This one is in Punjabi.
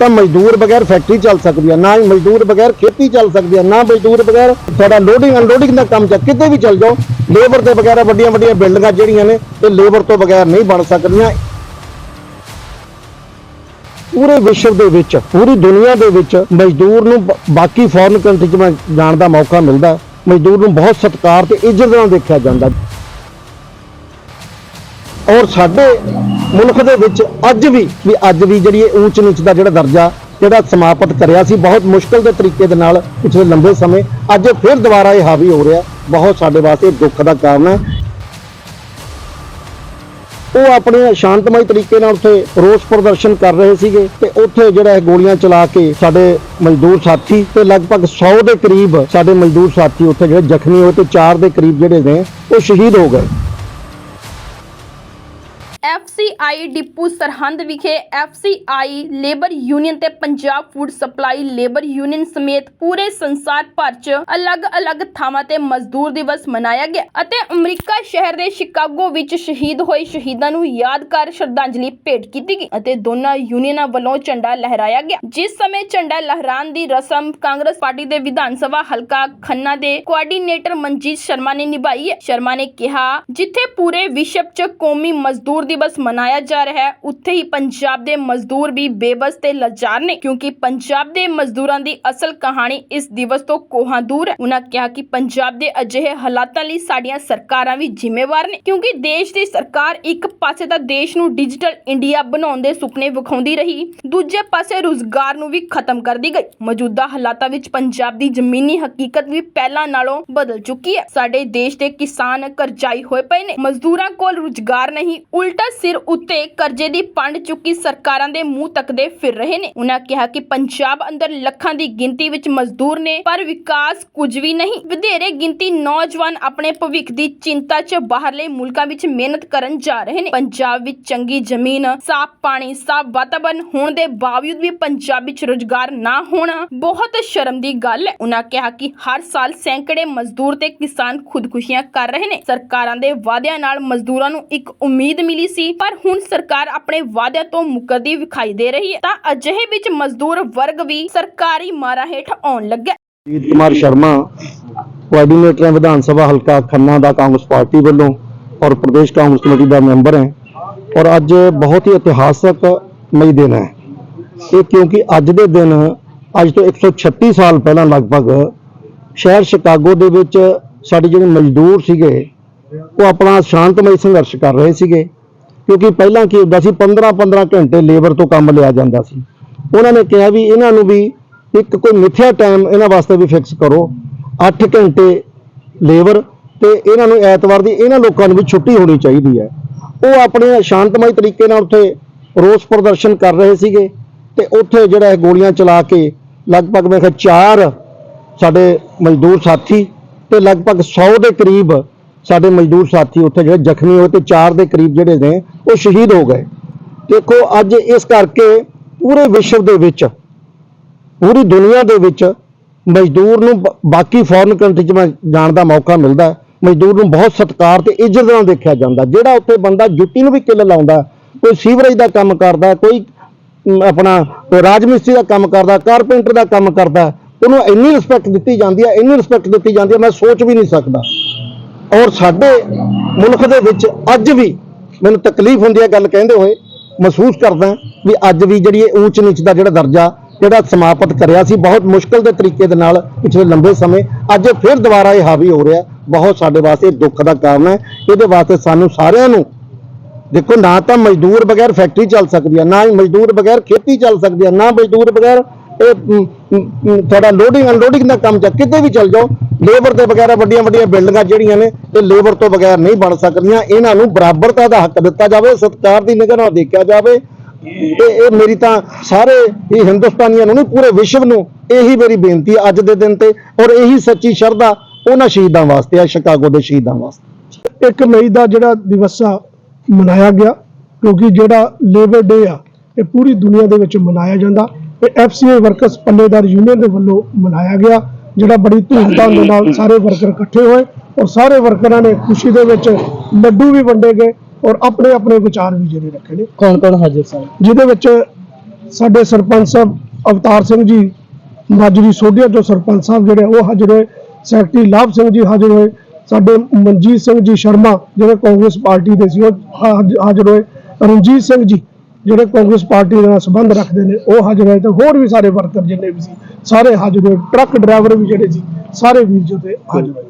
ਤਾਂ ਮਜ਼ਦੂਰ ਬਗੈਰ ਫੈਕਟਰੀ ਚੱਲ ਸਕਦੀ ਹੈ ਨਾ ਹੀ ਮਜ਼ਦੂਰ ਬਗੈਰ ਖੇਤੀ ਚੱਲ ਸਕਦੀ ਹੈ ਨਾ ਮਜ਼ਦੂਰ ਬਗੈਰ ਤੁਹਾਡਾ ਲੋਡਿੰਗ ਅਨਲੋਡਿੰਗ ਦਾ ਕੰਮ ਚੱਲ ਕਿਤੇ ਵੀ ਚੱਲ ਜਾਓ ਲੇਬਰ ਦੇ ਬਗੈਰ ਵੱਡੀਆਂ ਵੱਡੀਆਂ ਬਿਲਡਿੰਗਾਂ ਜਿਹੜੀਆਂ ਨੇ, ਇਹ ਲੇਬਰ ਤੋਂ ਬਗੈਰ ਨਹੀਂ ਬਣ ਸਕਦੀਆਂ। ਪੂਰੇ ਵਿਸ਼ਵ ਦੇ ਵਿੱਚ, ਪੂਰੀ ਦੁਨੀਆ ਦੇ ਵਿੱਚ ਮਜ਼ਦੂਰ ਨੂੰ ਬਾਕੀ ਫੋਰਨ ਕੰਟਰੀ 'ਚ ਜਾਣ ਦਾ ਮੌਕਾ ਮਿਲਦਾ, ਮਜ਼ਦੂਰ ਨੂੰ ਬਹੁਤ ਸਤਿਕਾਰ ਤੇ ਇੱਜ਼ਤ ਨਾਲ ਦੇਖਿਆ ਜਾਂਦਾ। ਔਰ ਸਾਡੇ ਮੁਲਕ ਦੇ ਵਿੱਚ ਅੱਜ ਵੀ ਵੀ ਅੱਜ ਵੀ ਜਿਹੜੀ ਇਹ ਊਚ ਨੀਚ ਦਾ ਜਿਹੜਾ ਦਰਜਾ ਜਿਹੜਾ ਸਮਾਪਤ ਕਰਿਆ ਸੀ, ਬਹੁਤ ਮੁਸ਼ਕਲ ਦੇ ਤਰੀਕੇ ਦੇ ਨਾਲ ਪਿਛਲੇ ਲੰਬੇ ਸਮੇਂ ਅੱਜ ਫਿਰ ਦੁਬਾਰਾ ਇਹ ਹਾਵੀ ਹੋ ਰਿਹਾ, ਬਹੁਤ ਸਾਡੇ ਵਾਸਤੇ ਦੁੱਖ ਦਾ ਕਾਰਨ ਹੈ। ਉਹ ਆਪਣੇ ਸ਼ਾਂਤਮਈ ਤਰੀਕੇ ਨਾਲ ਉੱਥੇ ਰੋਸ ਪ੍ਰਦਰਸ਼ਨ ਕਰ ਰਹੇ ਸੀਗੇ ਤੇ ਉੱਥੇ ਜਿਹੜਾ ਇਹ ਗੋਲੀਆਂ ਚਲਾ ਕੇ ਸਾਡੇ ਮਜ਼ਦੂਰ ਸਾਥੀ ਤੇ ਲਗਭਗ 100 ਦੇ ਕਰੀਬ ਸਾਡੇ ਮਜ਼ਦੂਰ ਸਾਥੀ ਉੱਥੇ ਜਿਹੜੇ ਜ਼ਖਮੀ ਹੋਏ ਤੇ 4 ਦੇ ਕਰੀਬ ਜਿਹੜੇ ਨੇ, ਉਹ ਸ਼ਹੀਦ ਹੋ ਗਏ। ਐਫਸੀਆਈ ਡਿਪੂ ਸਰਹੰਦ ਵਿਖੇ ਐਫਸੀਆਈ ਲੇਬਰ ਯੂਨੀਅਨ ਤੇ Punjab food supply labour union ਸਮੇਤ ਪੂਰੇ ਸੰਸਾਰ ਭਰ 'ਚ ਅਲੱਗ-ਅਲੱਗ ਥਾਵਾਂ ਤੇ ਮਜ਼ਦੂਰ ਦਿਵਸ ਮਨਾਇਆ ਗਿਆ ਅਤੇ ਅਮਰੀਕਾ ਸ਼ਹਿਰ ਦੇ ਸ਼ਿਕਾਗੋ ਵਿੱਚ ਸ਼ਹੀਦ ਹੋਏ ਸ਼ਹੀਦਾਂ ਨੂੰ ਯਾਦ ਕਰ ਸ਼ਰਧਾਂਜਲੀ ਭੇਟ ਕੀਤੀ ਗਈ ਅਤੇ ਦੋਨਾਂ ਯੂਨੀਅਨਾਂ ਵੱਲੋਂ ਝੰਡਾ ਲਹਿਰਾਇਆ ਗਿਆ। ਜਿਸ ਸਮੇਂ ਝੰਡਾ ਲਹਿਰਾਉਣ ਦੀ ਰਸਮ ਕਾਂਗਰਸ ਪਾਰਟੀ ਦੇ ਵਿਧਾਨ ਸਭਾ ਹਲਕਾ ਖੰਨਾ ਦੇ ਕੋਆਰਡੀਨੇਟਰ ਮਨਜੀਤ ਸ਼ਰਮਾ ਨੇ ਨਿਭਾਈ ਹੈ। ਸ਼ਰਮਾ ਨੇ ਕਿਹਾ, ਜਿੱਥੇ ਪੂਰੇ ਵਿਸ਼ਵ 'ਚ ਕੌਮੀ ਮਜ਼ਦੂਰ ਦਿਵਸ ਮਨਾਇਆ ਜਾ ਰਿਹਾ ਹੈ। ਉੱਥੇ ਹੀ ਪੰਜਾਬ ਦੇ ਮਜ਼ਦੂਰ ਵੀ ਬੇਬਸ ਤੇ ਲਾਚਾਰ ਨੇ, ਕਿਉਂਕਿ ਪੰਜਾਬ ਦੇ ਮਜ਼ਦੂਰਾਂ ਦੀ ਅਸਲ ਕਹਾਣੀ ਇਸ ਦਿਵਸ ਤੋਂ ਕੋਹਾਂ ਦੂਰ ਹੈ। ਉਹਨਾਂ ਕਿਹਾ ਕਿ ਪੰਜਾਬ ਦੇ ਅਜਿਹੇ ਹਾਲਾਤਾਂ ਲਈ ਸਾਡੀਆਂ ਸਰਕਾਰਾਂ ਵੀ ਜ਼ਿੰਮੇਵਾਰ ਨੇ, ਕਿਉਂਕਿ ਦੇਸ਼ ਦੀ ਸਰਕਾਰ ਇੱਕ ਪਾਸੇ ਤਾਂ ਦੇਸ਼ ਨੂੰ ਡਿਜੀਟਲ ਇੰਡੀਆ ਬਣਾਉਣ ਦੇ ਸੁਪਨੇ ਵਿਖਾਉਂਦੀ ਰਹੀ, ਦੂਜੇ ਪਾਸੇ ਰੁਜ਼ਗਾਰ ਨੂੰ ਵੀ ਖਤਮ ਕਰਦੀ ਗਈ। ਮੌਜੂਦਾ ਹਾਲਾਤਾਂ ਵਿੱਚ ਪੰਜਾਬ ਦੀ ਜ਼ਮੀਨੀ ਹਕੀਕਤ ਵੀ ਪਹਿਲਾਂ ਨਾਲੋਂ ਬਦਲ ਚੁੱਕੀ ਹੈ। ਸਾਡੇ ਦੇਸ਼ ਦੇ ਕਿਸਾਨ ਕਰਜ਼ਾਈ ਹੋਏ ਪਏ ਨੇ, ਮਜ਼ਦੂਰਾਂ ਕੋਲ ਰੁਜ਼ਗਾਰ ਨਹੀਂ, ਉਲਟ ਸਿਰ ਉੱਤੇ ਕਰਜ਼ੇ ਦੀ ਪੰਡ ਚੁੱਕੀ ਸਰਕਾਰਾਂ ਦੇ ਮੂੰਹ ਤੱਕਦੇ ਫਿਰ ਰਹੇ ਨੇ। ਉਹਨਾਂ ਕਿਹਾ ਕਿ ਪੰਜਾਬ ਅੰਦਰ ਲੱਖਾਂ ਦੀ ਗਿਣਤੀ ਵਿੱਚ ਮਜ਼ਦੂਰ ਨੇ, ਪਰ ਵਿਕਾਸ ਕੁਝ ਵੀ ਨਹੀਂ। ਵਧੇਰੇ ਗਿਣਤੀ ਨੌਜਵਾਨ ਆਪਣੇ ਭਵਿੱਖ ਦੀ ਚਿੰਤਾ 'ਚ ਬਾਹਰਲੇ ਮੁਲਕਾਂ ਵਿੱਚ ਮਿਹਨਤ ਕਰਨ ਜਾ ਰਹੇ ਨੇ। ਪੰਜਾਬ ਵਿੱਚ ਚੰਗੀ ਜ਼ਮੀਨ, ਸਾਫ਼ ਪਾਣੀ, ਸਾਫ਼ ਵਾਤਾਵਰਣ ਹੋਣ ਦੇ ਬਾਵਜੂਦ ਵੀ ਪੰਜਾਬ ਵਿੱਚ ਰੁਜ਼ਗਾਰ ਨਾ ਹੋਣਾ ਬਹੁਤ ਸ਼ਰਮ ਦੀ ਗੱਲ ਹੈ। ਉਹਨਾਂ ਕਿਹਾ ਕਿ ਹਰ ਸਾਲ ਸੈਂਕੜੇ ਮਜ਼ਦੂਰ ਤੇ ਕਿਸਾਨ ਖੁਦਕੁਸ਼ੀਆਂ ਕਰ ਰਹੇ ਨੇ। ਸਰਕਾਰਾਂ ਦੇ ਵਾਅਦਿਆਂ ਨਾਲ ਮਜ਼ਦੂਰਾਂ ਨੂੰ ਇੱਕ ਉਮੀਦ ਮਿਲੀ ਸੀ, ਪਰ ਹੁਣ ਸਰਕਾਰ ਆਪਣੇ ਵਾਅਦਿਆਂ ਤੋਂ ਮੁਕਰਦੀ ਵਿਖਾਈ ਦੇ ਰਹੀ ਹੈ। ਤਾਂ ਅਜਿਹੇ ਵਿੱਚ ਮਜ਼ਦੂਰ ਵਰਗ ਵੀ ਸਰਕਾਰੀ ਮਾਰਾ ਹੇਠ ਆਉਣ ਲੱਗਾ। ਜੀਤ ਕੁਮਾਰ ਸ਼ਰਮਾ ਕੋਆਰਡੀਨੇਟਰ ਵਿਧਾਨ ਸਭਾ ਹਲਕਾ ਖੰਨਾ ਦਾ ਕਾਂਗਰਸ ਪਾਰਟੀ ਵੱਲੋਂ ਔਰ ਪ੍ਰਦੇਸ਼ ਕਾਂਗਰਸ ਕਮੇਟੀ ਦਾ ਮੈਂਬਰ ਹੈ। ਔਰ ਅੱਜ ਬਹੁਤ ਹੀ ਇਤਿਹਾਸਕ ਮਈ ਦਿਨ ਹੈ। ਇਹ ਕਿਉਂਕਿ ਅੱਜ ਦੇ ਦਿਨ, ਅੱਜ ਤੋਂ 136 ਸਾਲ ਪਹਿਲਾਂ ਲਗਭਗ ਸ਼ਹਿਰ ਸ਼ਿਕਾਗੋ ਦੇ ਵਿੱਚ ਸਾਡੇ ਜਿਹੜੇ ਮਜ਼ਦੂਰ ਸੀਗੇ, ਉਹ ਆਪਣਾ ਸ਼ਾਂਤਮਈ ਸੰਘਰਸ਼ ਕਰ ਰਹੇ ਸੀਗੇ। ਕਿਉਂਕਿ ਪਹਿਲਾਂ ਕੀ ਹੁੰਦਾ ਸੀ 15-15 ਘੰਟੇ ਲੇਬਰ ਤੋਂ ਕੰਮ ਲਿਆ ਜਾਂਦਾ ਸੀ। ਉਹਨਾਂ ਨੇ ਕਿਹਾ ਵੀ ਇਹਨਾਂ ਨੂੰ ਵੀ ਇੱਕ ਕੋਈ ਮਿੱਥਿਆ ਟਾਈਮ ਇਹਨਾਂ ਵਾਸਤੇ ਵੀ ਫਿਕਸ ਕਰੋ। 8 ਘੰਟੇ ਲੇਬਰ ਤੇ ਇਹਨਾਂ ਨੂੰ ਐਤਵਾਰ ਦੀ ਇਹਨਾਂ ਲੋਕਾਂ ਨੂੰ ਵੀ ਛੁੱਟੀ ਹੋਣੀ ਚਾਹੀਦੀ ਹੈ। ਉਹ ਆਪਣੇ ਸ਼ਾਂਤਮਈ ਤਰੀਕੇ ਨਾਲ ਉੱਥੇ ਰੋਸ ਪ੍ਰਦਰਸ਼ਨ ਕਰ ਰਹੇ ਸੀਗੇ ਤੇ ਉੱਥੇ ਜਿਹੜਾ ਇਹ ਗੋਲੀਆਂ ਚਲਾ ਕੇ ਲਗਭਗ ਮੈਂ ਕਿਹਾ ਚਾਰ ਸਾਡੇ ਮਜ਼ਦੂਰ ਸਾਥੀ ਤੇ ਲਗਭਗ 100 ਦੇ ਕਰੀਬ ਸਾਡੇ ਮਜ਼ਦੂਰ ਸਾਥੀ ਉੱਥੇ ਜਿਹੜੇ ਜ਼ਖਮੀ ਹੋਏ ਤੇ ਚਾਰ ਦੇ ਕਰੀਬ ਜਿਹੜੇ ਨੇ, ਉਹ ਸ਼ਹੀਦ ਹੋ ਗਏ। ਦੇਖੋ, ਅੱਜ ਇਸ ਕਰਕੇ ਪੂਰੇ ਵਿਸ਼ਵ ਦੇ ਵਿੱਚ, ਪੂਰੀ ਦੁਨੀਆ ਦੇ ਵਿੱਚ ਮਜ਼ਦੂਰ ਨੂੰ ਬਾਕੀ ਫੋਰਨ ਕੰਟਰੀ 'ਚ ਜਾਣ ਦਾ ਮੌਕਾ ਮਿਲਦਾ ਮਜ਼ਦੂਰ ਨੂੰ ਬਹੁਤ ਸਤਿਕਾਰ ਤੇ ਇੱਜ਼ਤ ਨਾਲ ਦੇਖਿਆ ਜਾਂਦਾ। ਜਿਹੜਾ ਉੱਥੇ ਬੰਦਾ ਜੁੱਤੀ ਨੂੰ ਵੀ ਕਿੱਲ ਲਾਉਂਦਾ, ਕੋਈ ਸੀਵਰੇਜ ਦਾ ਕੰਮ ਕਰਦਾ, ਕੋਈ ਆਪਣਾ ਰਾਜ ਮਿਸਤਰੀ ਦਾ ਕੰਮ ਕਰਦਾ, ਕਾਰਪੈਂਟਰ ਦਾ ਕੰਮ ਕਰਦਾ, ਉਹਨੂੰ ਇੰਨੀ ਰਿਸਪੈਕਟ ਦਿੱਤੀ ਜਾਂਦੀ ਹੈ, ਇੰਨੀ ਰਿਸਪੈਕਟ ਦਿੱਤੀ ਜਾਂਦੀ ਹੈ, ਮੈਂ ਸੋਚ ਵੀ ਨਹੀਂ ਸਕਦਾ। ਔਰ ਸਾਡੇ ਮੁਲਕ ਦੇ ਵਿੱਚ ਅੱਜ ਵੀ ਮੈਨੂੰ ਤਕਲੀਫ ਹੁੰਦੀ ਹੈ ਗੱਲ ਕਹਿੰਦੇ ਹੋਏ, ਮਹਿਸੂਸ ਕਰਦਾ ਵੀ ਅੱਜ ਵੀ ਜਿਹੜੀ ਇਹ ਉੱਚ ਨੀਚ ਦਾ ਜਿਹੜਾ ਦਰਜਾ ਜਿਹੜਾ ਸਮਾਪਤ ਕਰਿਆ ਸੀ, ਬਹੁਤ ਮੁਸ਼ਕਲ ਦੇ ਤਰੀਕੇ ਦੇ ਨਾਲ ਪਿਛਲੇ ਲੰਬੇ ਸਮੇਂ, ਅੱਜ ਫਿਰ ਦੁਬਾਰਾ ਇਹ ਹਾਵੀ ਹੋ ਰਿਹਾ ਬਹੁਤ ਸਾਡੇ ਵਾਸਤੇ ਦੁੱਖ ਦਾ ਕਾਰਨ ਹੈ, ਇਹਦੇ ਵਾਸਤੇ ਸਾਨੂੰ ਸਾਰਿਆਂ ਨੂੰ ਦੇਖੋ ਨਾ ਤਾਂ ਮਜ਼ਦੂਰ ਬਗੈਰ ਫੈਕਟਰੀ ਚੱਲ ਸਕਦੀ ਹੈ ਨਾ ਹੀ ਮਜ਼ਦੂਰ ਬਗੈਰ ਖੇਤੀ ਚੱਲ ਸਕਦੀ ਹੈ ਨਾ ਮਜ਼ਦੂਰ ਬਗੈਰ ਇਹ ਤੁਹਾਡਾ ਲੋਡਿੰਗ ਅਨਲੋਡਿੰਗ ਦਾ ਕੰਮ ਜਾਂ ਕਿਤੇ ਵੀ ਚੱਲ ਜਾਓ ਲੇਬਰ ਦੇ ਬਗੈਰ ਵੱਡੀਆਂ ਵੱਡੀਆਂ ਬਿਲਡਿੰਗਾਂ ਜਿਹੜੀਆਂ ਨੇ, ਇਹ ਲੇਬਰ ਤੋਂ ਬਗੈਰ ਨਹੀਂ ਬਣ ਸਕਦੀਆਂ। ਇਹਨਾਂ ਨੂੰ ਬਰਾਬਰਤਾ ਦਾ ਹੱਕ ਦਿੱਤਾ ਜਾਵੇ, ਸਤਿਕਾਰ ਦੀ ਨਿਗਾਹ ਨਾਲ ਦੇਖਿਆ ਜਾਵੇ। ਇਹ ਇਹ ਮੇਰੀ ਤਾਂ ਸਾਰੇ ਇਹ ਹਿੰਦੁਸਤਾਨੀਆਂ ਨੂੰ ਨਹੀਂ, ਪੂਰੇ ਵਿਸ਼ਵ ਨੂੰ ਇਹੀ ਮੇਰੀ ਬੇਨਤੀ ਹੈ ਅੱਜ ਦੇ ਦਿਨ ਤੇ, ਔਰ ਇਹੀ ਸੱਚੀ ਸ਼ਰਧਾ ਉਹਨਾਂ ਸ਼ਹੀਦਾਂ ਵਾਸਤੇ ਆ ਸ਼ਿਕਾਗੋ ਦੇ ਸ਼ਹੀਦਾਂ ਵਾਸਤੇ। 1 ਮਈ ਦਾ ਜਿਹੜਾ ਦਿਵਸ ਆ, ਮਨਾਇਆ ਗਿਆ, ਕਿਉਂਕਿ ਜਿਹੜਾ ਲੇਬਰ ਡੇ ਆ, ਇਹ ਪੂਰੀ ਦੁਨੀਆ ਦੇ ਵਿੱਚ ਮਨਾਇਆ ਜਾਂਦਾ। ਇਹ ਐਫਸੀਏ ਵਰਕਰਸ ਪੱਲੇਦਾਰ ਯੂਨੀਅਨ ਦੇ ਵੱਲੋਂ ਮਨਾਇਆ ਗਿਆ ਜਿਹੜਾ ਬੜੀ ਧੂਮਧਾਮ ਦੇ ਨਾਲ ਸਾਰੇ ਵਰਕਰ ਇਕੱਠੇ ਹੋਏ ਔਰ ਸਾਰੇ ਵਰਕਰਾਂ ਨੇ ਖੁਸ਼ੀ ਦੇ ਵਿੱਚ ਲੱਡੂ ਵੀ ਵੰਡੇ ਗਏ ਔਰ ਆਪਣੇ ਆਪਣੇ ਵਿਚਾਰ ਵੀ ਜਿਹੜੇ ਰੱਖੇ ਨੇ। ਕੌਣ ਕੌਣ ਹਾਜ਼ਰ ਸਨ? ਜਿਹਦੇ ਵਿੱਚ ਸਾਡੇ ਸਰਪੰਚ ਸਾਹਿਬ ਅਵਤਾਰ ਸਿੰਘ ਜੀ ਮਾਜਰੀ ਸੋਢੀਆ ਤੋਂ ਸਰਪੰਚ ਸਾਹਿਬ ਜਿਹੜੇ ਉਹ ਹਾਜ਼ਰ ਹੋਏ ਸੈਕਟਰੀ ਲਾਭ ਸਿੰਘ ਜੀ ਹਾਜ਼ਰ ਹੋਏ ਸਾਡੇ ਮਨਜੀਤ ਸਿੰਘ ਜੀ ਸ਼ਰਮਾ ਜਿਹੜੇ ਕਾਂਗਰਸ ਪਾਰਟੀ ਦੇ ਸੀ ਉਹ ਹਾਜ਼- ਹਾਜ਼ਰ ਹੋਏ ਰਣਜੀਤ ਸਿੰਘ ਜੀ ਜਿਹੜੇ ਕਾਂਗਰਸ ਪਾਰਟੀ ਦੇ ਨਾਲ ਸੰਬੰਧ ਰੱਖਦੇ ਨੇ, ਉਹ ਹਾਜ਼ਰ ਹੋਏ ਤੇ ਹੋਰ ਵੀ ਸਾਰੇ ਵਰਕਰ ਜਿੰਨੇ ਵੀ ਸੀ, ਸਾਰੇ ਹਾਜ਼ਰ ਹੋਏ ਟਰੱਕ ਡਰਾਈਵਰ ਵੀ ਜਿਹੜੇ ਸੀ, ਸਾਰੇ ਵੀਰ ਜੀ ਉੱਥੇ ਹਾਜ਼ਰ ਹੋਏ